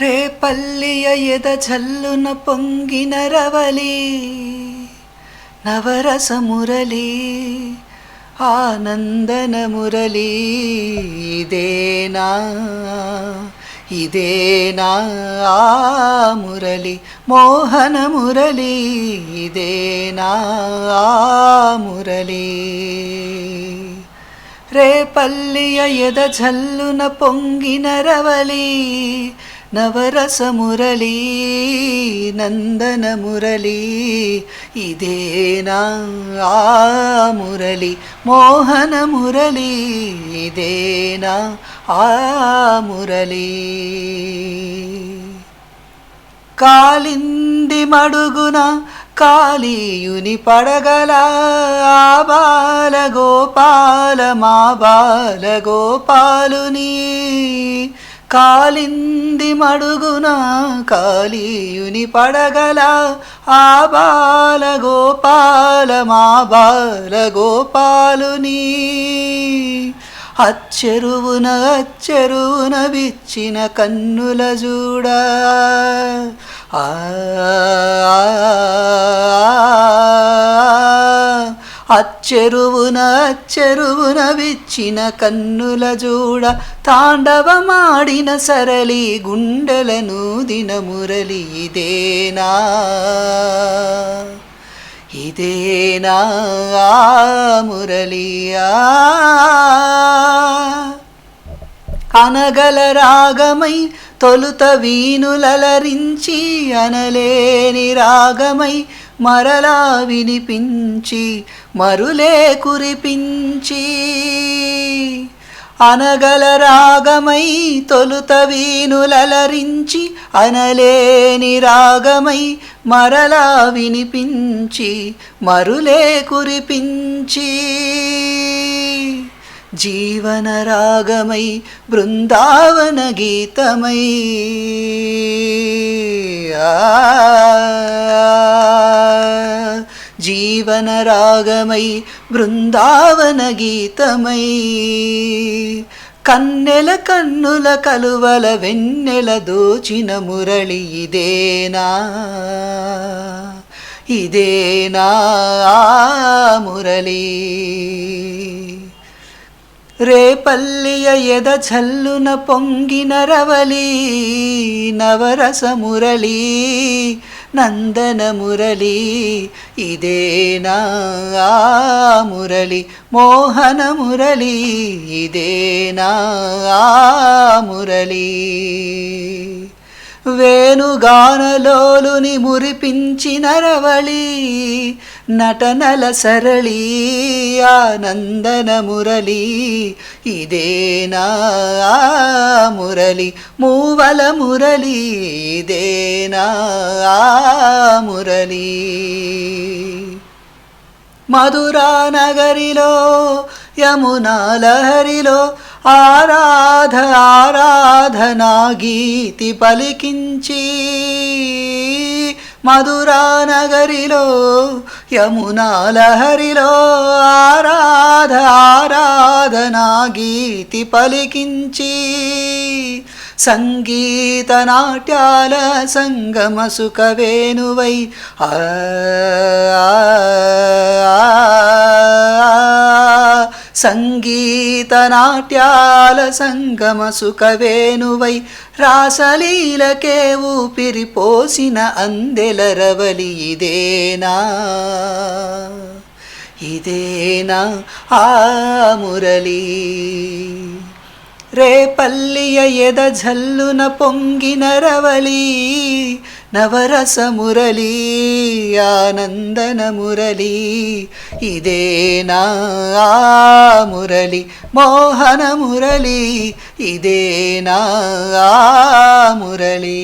ರೇ ಪಲ್ಲಿಯ ಎದ ಝಲ್ಲುನ ಪೊಂಗಿನ ರವಲಿ, ನವರಸ ಮುರಲಿ, ಆನಂದನ ಮುರಲಿ, ಇದೇನಾ ಇದೇನಾ, ಆ ಮುರಲಿ, ಮೋಹನ ಮುರಲಿ, ಇದೇನಾ, ಆ ಮುರಲಿ. ರೇ ಪಲ್ಲಿಯ ಎದ ಝಲ್ಲುನ ಪೊಂಗಿನ ರವಲಿ నవరస మురళీ నందన మురళీ ఇదేనా ఆ మురళి మోహన మురళీ ఇదేనా ఆ మురళీ. కాలింది మడుగున కాళీయుని పడగల ఆ బాల గోపాల మా బాల గోపాలుని కాలింది మడుగున కాళీయుని పడగల. ఆ బాల గోపాల మా బాల గోపాలుని అచ్చెరువున అచ్చెరువున విచ్చిన కన్నుల చూడ ఆ అచ్చెరువున అచ్చెరువున విచ్చిన కన్నుల జూడ తాండవమాడిన సరళి గుండెలను దిన మురళి ఇదేనా? ఇదేనా ఆ మురళియా అనగల రాగమై తొలుత వీణులలరించి అనలేని రాగమై మరలా వినిపించి మరులే కురిపించి అనగల రాగమై తొలుత వీణులలరించి అనలేని రాగమై మరలా వినిపించి మరులే కురిపించి జీవన రాగమై బృందావన గీతమై. ఆ, జీవన రాగమై బృందావన గీతమై కన్నెల కన్నుల కలువల వెన్నెల దోచిన మురళి ఇదేనా ఇదేనా ఆ మురళి రేపల్లియ ఎద చల్లున పొంగిన రవలి నవరస మురళీ నందన మురళి ఇదేనా ఆ మురళి మోహన మురళి ఇదేనా ఆ మురళి వేణుగానలోలుని మురిపించిన రవళి నటనల సరళి ఆనందన మురళి ఇదేనా ఆ మురళి మూవల మురళి ఇదేనా ఆ మురళి. మధురా నగరిలో యమునా లహరిలో ఆరాధ ఆరాధనా గీతి పలికించి మధురా నగరిలో యమునా లహరిలో ఆరాధ ఆరాధనా గీతి పలికించి సంగీత నాట్యాల సంగమ సుఖ వేణువై ఆ, సంగీత నాట్యాల సంగమ సుఖవేణువై రాసలీలకే ఊపిరి పోసిన అందెలరవలి ఇదేనా ఇదేనా ఆ మురళి? రేపల్లియ ఎద జల్లున పొంగిన రవళీ? నవరస మురళి ఆనందన మురళి ఇదేనా ఆ మురళి మోహన మురళి ఇదేనా ఆ మురళి